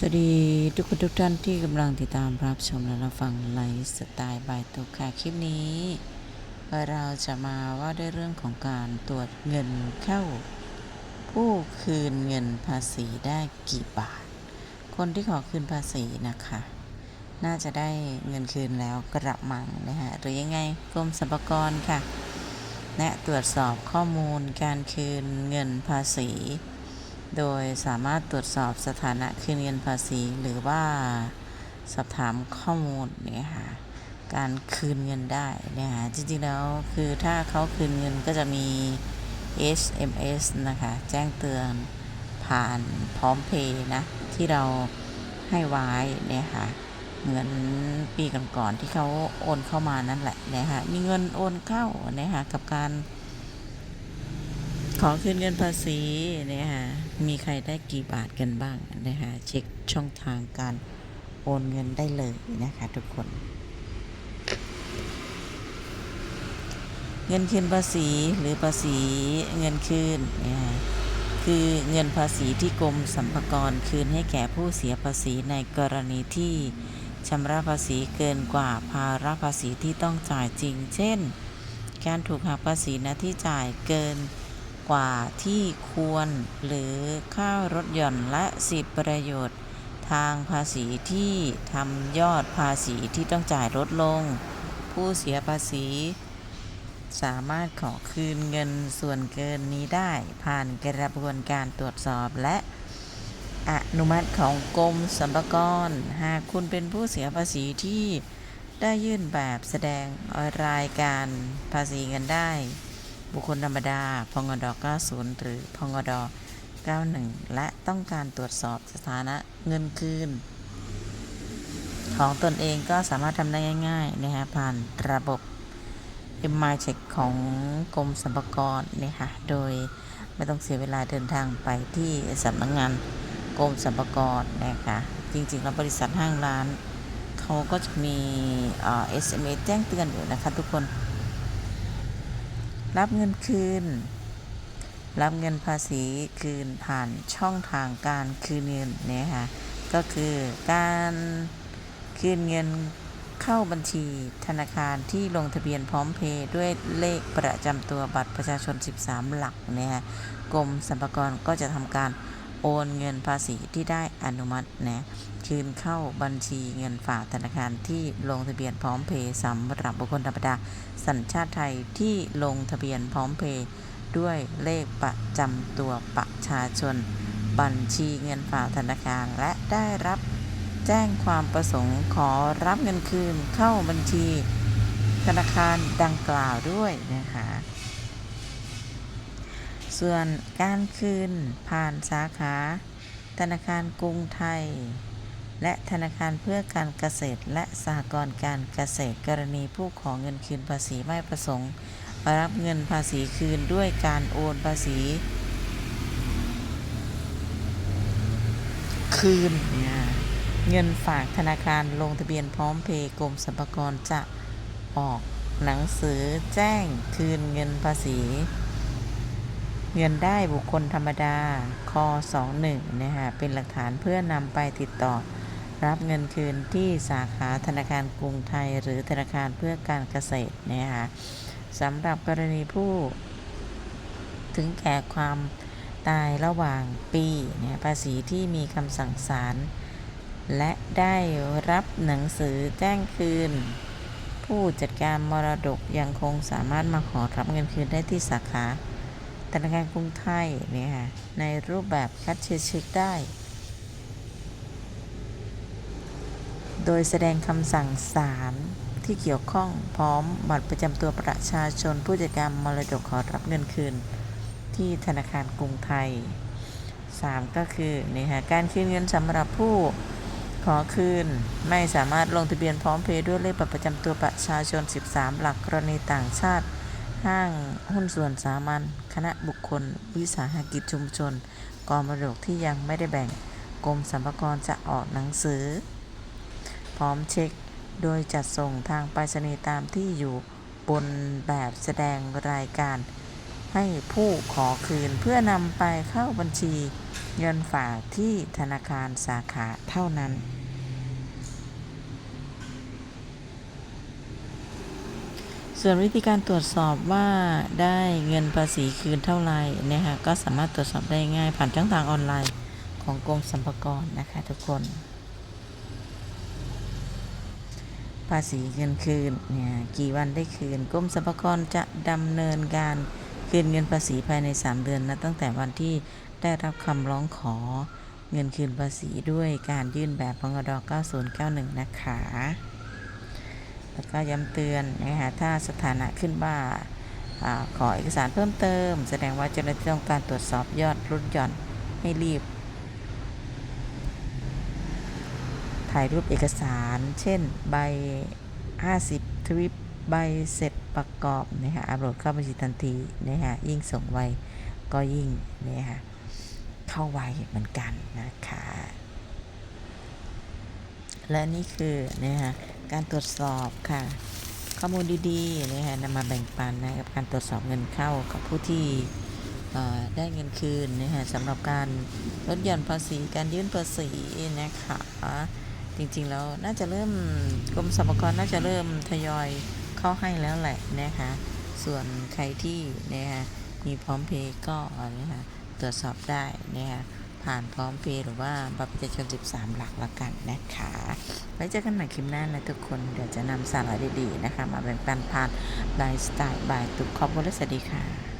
สวัสดีทุกคนทุกท่านที่กำลังติดตามรับชมและรับฟังไลฟ์สไตล์บายตุกค่ะคลิปนี้ เราจะมาว่าด้วยเรื่องของการตรวจเงินเข้า ผู้คืนเงินภาษีได้กี่บาท คนที่ขอคืนภาษีนะคะ น่าจะได้เงินคืนแล้วกระมังนะฮะหรือยังไงกรมสรรพากรค่ะและตรวจสอบข้อมูลการคืนเงินภาษี โดยสามารถตรวจสอบสถานะคืนเงินภาษี หรือว่าสอบถามข้อมูลเนี่ยค่ะการคืนเงินได้เนี่ยค่ะจริงๆแล้วคือถ้าเขาคืนเงินก็จะมี SMS นะคะ แจ้งเตือนผ่านพร้อมเพย์นะ ที่เราให้ไว้เนี่ยค่ะ เหมือนปีก่อนๆที่เขาโอนเข้ามานั่นแหละเนะคะมีเงินโอนเข้าเนะคะกับการ ขอคืนเงินภาษีเนี่ยค่ะมีใครได้กี่บาทกันบ้างนะคะเช็คช่องทางการโอนเงินได้เลยนะคะทุกคน เงินคืนภาษีหรือภาษีเงินคืนเนี่ยค่ะคือเงินภาษีที่กรมสรรพากรคืนให้แก่ผู้เสียภาษีในกรณีที่ชำระภาษีเกินกว่าภาระภาษีที่ต้องจ่ายจริง เช่น การถูกหักภาษีหน้าที่จ่ายเกิน กว่าที่ควร หรือค่ารถย่อนและสิทธิประโยชน์ ทางภาษีที่ทำยอดภาษีที่ต้องจ่ายลดลง ผู้เสียภาษี สามารถขอคืนเงินส่วนเกินนี้ได้ ผ่านกระบวนการตรวจสอบและอนุมัติของกรมสรรพากร หากคุณเป็นผู้เสียภาษีที่ได้ยื่นแบบแสดงรายการภาษีเงินได้ บุคคลธรรมดา พงด90 หรือ พงด91 และต้องการตรวจสอบสถานะเงินคืน ของตนเองก็สามารถทำได้ง่ายๆนะฮะผ่านระบบ m m y Check ของกรมสรรพากรนี่ยค่ะโดยไม่ต้องเสียเวลาเดินทางไปที่สำนักงานกรมสรรพากรนะคะจริงๆแล้วบริษัทห้างร้าน เขาก็จะมีเอ่อ SMS แจ้งเตือนอยู่นะคะทุกคน รับเงินคืน รับเงินภาษีคืนผ่านช่องทางการคืนเงินเนี่ยค่ะก็คือการคืนเงินเข้าบัญชีธนาคารที่ลงทะเบียนพร้อมเพย์ด้วยเลขประจำตัวบัตรประชาชน 13 หลักเนี่ยค่ะกรมสรรพากรก็จะทำการ โอนเงินภาษีที่ได้อนุมัตินะคืนเข้าบัญชีเงินฝากธนาคารที่ลงทะเบียนพร้อมเพย์สำหรับบุคคลธรรมดา สัญชาติไทยที่ลงทะเบียนพร้อมเพย์ด้วยเลขประจำตัวประชาชน บัญชีเงินฝากธนาคารและได้รับแจ้งความประสงค์ขอรับเงินคืนเข้าบัญชีธนาคารดังกล่าวด้วยนะคะ ส่วนการคืนผ่านสาขา ธนาคารกรุงไทย และธนาคารเพื่อการเกษตร และสหกรณ์การเกษตรกรณีผู้ขอเงินคืนภาษีไม่ประสงค์รับเงินภาษีคืนด้วยการโอนภาษี คืนเนี่ยเงินฝากธนาคารลงทะเบียนพร้อมเพย์กรมสรรพากรจะออกหนังสือแจ้งคืนเงินภาษี เงินได้บุคคลธรรมดาค21นะฮะเป็นหลักฐานเพื่อนำไปติดต่อ รับเงินคืนที่สาขาธนาคารกรุงไทย หรือธนาคารเพื่อการเกษตรนะคะสำหรับกรณีผู้ ถึงแก่ความตายระหว่างปีเนี่ยภาษีที่มีคำสั่งศาลและได้รับหนังสือแจ้งคืน ผู้จัดการมรดกยังคงสามารถมาขอรับเงินคืนได้ที่สาขา ธนาคารกรุงไทยเนี่ยค่ะในรูปแบบคัดเช็คเช็คได้ โดยแสดงคำสั่งศาลที่เกี่ยวข้องพร้อมบัตรประจำตัวประชาชนผู้จัดการมรดกขอรับเงินคืน ที่ธนาคารกรุงไทย 3 ก็คือนี่ฮะการคืนเงินสำหรับผู้ขอคืน ไม่สามารถลงทะเบียนพร้อมเพย์ด้วยเลขบัตรประจำตัวประชาชน 13 หลักกรณีต่างชาติ ห้างหุ้นส่วนสามัญคณะบุคคล วิสาหกิจชุมชนกองมรดกที่ยังไม่ได้แบ่งกรมสรรพากรจะออกหนังสือ พร้อมเช็ค โดยจัดส่งทางไปรษณีย์ตามที่อยู่บนแบบแสดงรายการ ให้ผู้ขอคืนเพื่อนำไปเข้าบัญชี เงินฝากที่ธนาคารสาขาเท่านั้น ส่วนวิธีการตรวจสอบว่าได้เงินภาษีคืนเท่าไหร่นะคะก็สามารถตรวจสอบได้ง่ายผ่านช่องทางออนไลน์ของกรมสรรพากรนะคะทุกคน ภาษีเงินคืนเนี่ยกี่วันได้คืนกรมสรรพากรจะดำเนินการคืนเงินภาษีภายใน 3 เดือนนะตั้งแต่วันที่ได้รับคำร้องขอเงินคืนภาษีด้วยการยื่นแบบพงด9091 นะคะ แล้วก็ย้ำเตือนนะคะถ้าสถานะขึ้นว่าอขอเอกสารเพิ่มเติม แสดงว่าเจ้าหน้าที่ต้องการตรวจสอบยอดลดหย่อนให้รีบ ถ่ายรูปเอกสาร เช่นใบ 50 ทริป ใบเสร็จประกอบนะคะอัปโหลดเข้าบัญชีทันทีนะคะยิ่งส่งไวก็ยิ่งนะคะเข้าไวเหมือนกันนะคะ และนี่คือนะคะ การตรวจสอบค่ะ ข้อมูลดีๆนะคะนำมาแบ่งปันนะกับการตรวจสอบเงินเข้ากับผู้ที่ได้เงินคืนนะคะสำหรับการลดหย่อนภาษีการยื่นภาษีนะคะจริงๆแล้วน่าจะเริ่มกรมสรรพากรน่าจะเริ่มทยอยเข้าให้แล้วแหละนะคะส่วนใครที่นะคะมีพร้อมเพย์ก็นะคะตรวจสอบได้นะคะ ผ่านพร้อมเพย์หรือว่าบัตรประชาชน 13 หลักละกันนะคะไว้เจอกันใหม่คลิปหน้านะทุกคน เดี๋ยวจะนำสาระดีๆนะคะ มาแบ่งปันผ่านไลฟ์สไตล์บายตุกขอบคุณและสวัสดีค่ะ